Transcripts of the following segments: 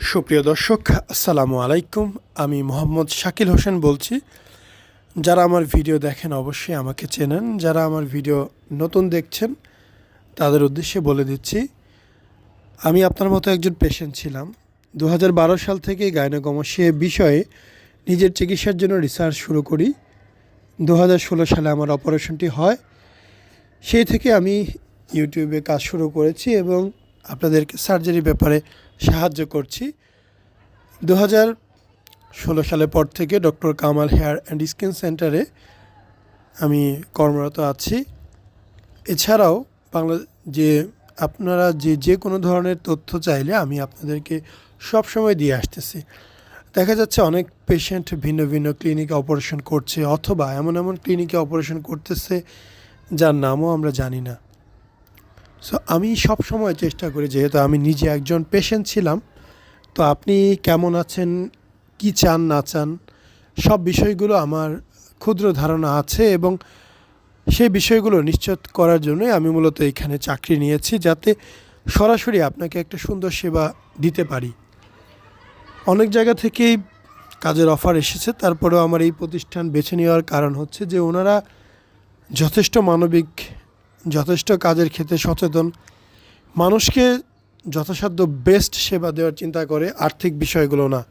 সুপ্রিয় দর্শক, আসসালামু আলাইকুম। আমি মোহাম্মদ শাকিল হোসেন বলছি। যারা আমার ভিডিও দেখেন অবশ্যই আমাকে চেনেন। যারা আমার ভিডিও নতুন দেখছেন, তাদের উদ্দেশ্যে বলে দিচ্ছি, আমি আপনার মতো একজন পেশেন্ট ছিলাম। দু হাজার বারো সাল থেকে গাইনোকমাসিয়া বিষয়ে নিজের চিকিৎসার জন্য রিসার্চ শুরু করি। দু হাজার ষোলো সালে আমার অপারেশনটি হয়। সেই থেকে আমি ইউটিউবে কাজ শুরু করেছি এবং আপনাদেরকে সার্জারি ব্যাপারে সাহায্য করছি। দু ষোলো সালের পর থেকে doctor Kamal hair and skin সেন্টারে আমি কর্মরত আছি। এছাড়াও বাংলা যে আপনারা যে যে কোনো ধরনের তথ্য চাইলে আমি আপনাদেরকে সব সময় দিয়ে আসতেছি। দেখা যাচ্ছে অনেক পেশেন্ট ভিন্ন ভিন্ন ক্লিনিকে অপারেশন করছে অথবা এমন এমন ক্লিনিকে অপারেশন করতেছে যার নামও আমরা জানি না। সো আমি সব সময় চেষ্টা করি, যেহেতু আমি নিজে একজন পেশেন্ট ছিলাম, তো আপনি কেমন আছেন, কি চান, না চান, সব বিষয়গুলো আমার ক্ষুদ্র ধারণা আছে এবং সেই বিষয়গুলো নিশ্চিত করার জন্যই আমি মূলত এখানে চাকরি নিয়েছি, যাতে সরাসরি আপনাকে একটা সুন্দর সেবা দিতে পারি। অনেক জায়গা থেকেই কাজের অফার এসেছে, তারপরেও আমার এই প্রতিষ্ঠান বেছে নেওয়ার কারণ হচ্ছে যে ওনারা যথেষ্ট মানবিক যথেষ্ট কাজের ক্ষেত্রে সচেতন। মানুষকে যথাসাধ্য বেস্ট সেবা দেওয়ার চিন্তা করে আর্থিক বিষয়গুলো না।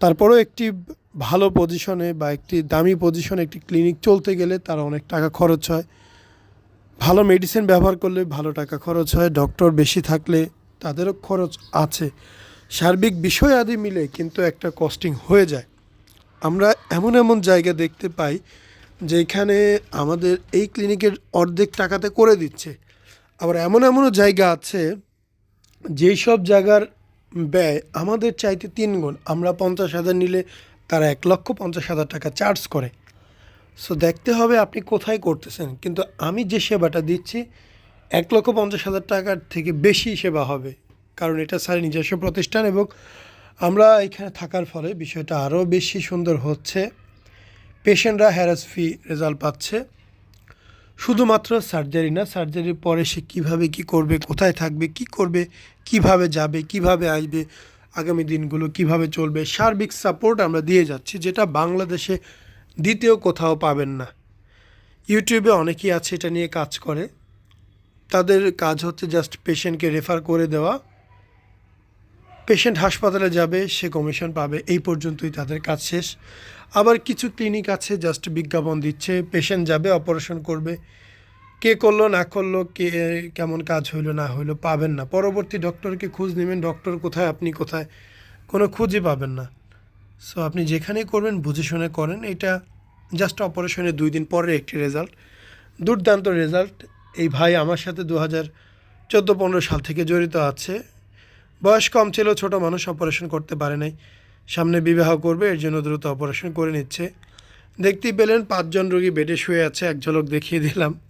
তারপরেও একটি ভালো পজিশনে বা একটি দামি পজিশনে একটি ক্লিনিক চলতে গেলে তার অনেক টাকা খরচ হয়। ভালো মেডিসিন ব্যবহার করলে ভালো টাকা খরচ হয় ডক্টর বেশি থাকলে তাদেরও খরচ আছে। সার্বিক বিষয় আদি মিলে কিন্তু একটা কস্টিং হয়ে যায়। আমরা এমন এমন জায়গা দেখতে পাই যেখানে আমাদের এই ক্লিনিকের অর্ধেক টাকাতে করে দিচ্ছে। আবার এমন এমনও জায়গা আছে যেই সব জায়গার ব্যয় আমাদের চাইতে তিন গুণ, আমরা পঞ্চাশ হাজার নিলে তারা এক লক্ষ পঞ্চাশ হাজার টাকা চার্জ করে। সো দেখতে হবে আপনি কোথায় করতেছেন, কিন্তু আমি যে সেবাটা দিচ্ছি, এক লক্ষ পঞ্চাশ হাজার টাকার থেকে বেশি সেবা হবে, কারণ এটা স্যার নিজস্ব প্রতিষ্ঠান এবং আমরা এখানে থাকার ফলে বিষয়টা আরও বেশি সুন্দর হচ্ছে। পেশেন্টরা হ্যারাস ফি রেজাল্ট পাচ্ছে। শুধুমাত্র সার্জারি না, সার্জারির পরে সে কীভাবে কী করবে, কোথায় থাকবে, কি করবে, কীভাবে যাবে, কীভাবে আসবে, আগামী দিনগুলো কীভাবে চলবে, সার্বিক সাপোর্ট আমরা দিয়ে যাচ্ছি, যেটা বাংলাদেশে দ্বিতীয় কোথাও পাবেন না। ইউটিউবে অনেকেই আছে এটা নিয়ে কাজ করে। তাদের কাজ হচ্ছে জাস্ট পেশেন্টকে রেফার করে দেওয়া। পেশেন্ট হাসপাতালে যাবে, সে কমিশন পাবে, এই পর্যন্তই তাদের কাজ শেষ। আবার কিছু ক্লিনিক আছে জাস্ট বিজ্ঞাপন দিচ্ছে পেশেন্ট যাবে অপারেশন করবে। কে করল, না করল, কে, কেমন কাজ হইল, না হইল, পাবেন না। পরবর্তী ডক্টরকে খোঁজ নেবেন ডক্টর কোথায়, আপনি কোথায়, কোনো খুঁজই পাবেন না। সো আপনি যেখানেই করবেন, বুঝে শুনে করেন, এটা জাস্ট অপারেশনের দুই দিন পরের একটি রেজাল্ট দুর্দান্ত রেজাল্ট এই ভাই আমার সাথে দু হাজার চোদ্দ পনেরো সাল থেকে জড়িত আছে। বয়স কম ছিল, ছোট মানুষ অপারেশন করতে পারে নাই। সামনে বিবাহ করবে, এর জন্য দ্রুত অপারেশন করে নিচ্ছে। দেখতেই পেলেন পাঁচজন রোগী বেডে শুয়ে আছে, এক ঝলক দেখিয়ে দিলাম।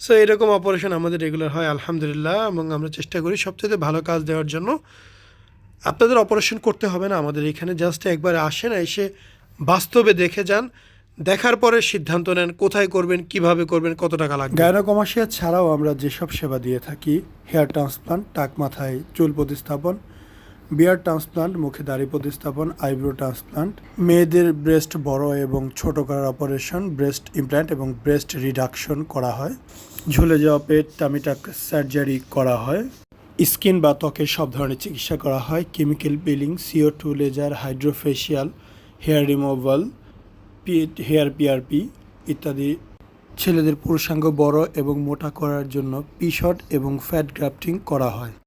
সো এরকম অপারেশন আমাদের রেগুলার হয়, আলহামদুলিল্লাহ। এবং আমরা চেষ্টা করি সবচেয়ে ভালো কাজ দেওয়ার জন্য। আপনাদের অপারেশন করতে হবে না আমাদের এখানে জাস্ট একবার আসেন, এসে বাস্তবে দেখে যান। দেখার পরে সিদ্ধান্ত নেন কোথায় করবেন, কীভাবে করবেন, কত টাকা লাগবে। গায়নোকমাসিয়া ছাড়াও আমরা যেসব সেবা দিয়ে থাকি, হেয়ার ট্রান্সপ্লান্ট, টাক মাথায় চুল প্রতিস্থাপন, বিয়ার ট্রান্সপ্লান্ট, মুখে দাড়ি প্রতিস্থাপন, আইব্রো ট্রান্সপ্লান্ট, মেয়েদের ব্রেস্ট বড় এবং ছোট করার অপারেশন, ব্রেস্ট ইমপ্ল্যান্ট এবং ব্রেস্ট রিডাকশন করা হয়। ঝুলে যাওয়া পেট টামিটাক সার্জারি করা হয়। স্কিন বা ত্বকের সব ধরনের চিকিৎসা করা হয়। Chemical peeling CO two laser hydrofacial hair removal hair PRP ইত্যাদি ছেলেদের পুরুষাঙ্গ বড় এবং মোটা করার জন্য পি শট এবং ফ্যাট গ্রাফটিং করা হয়।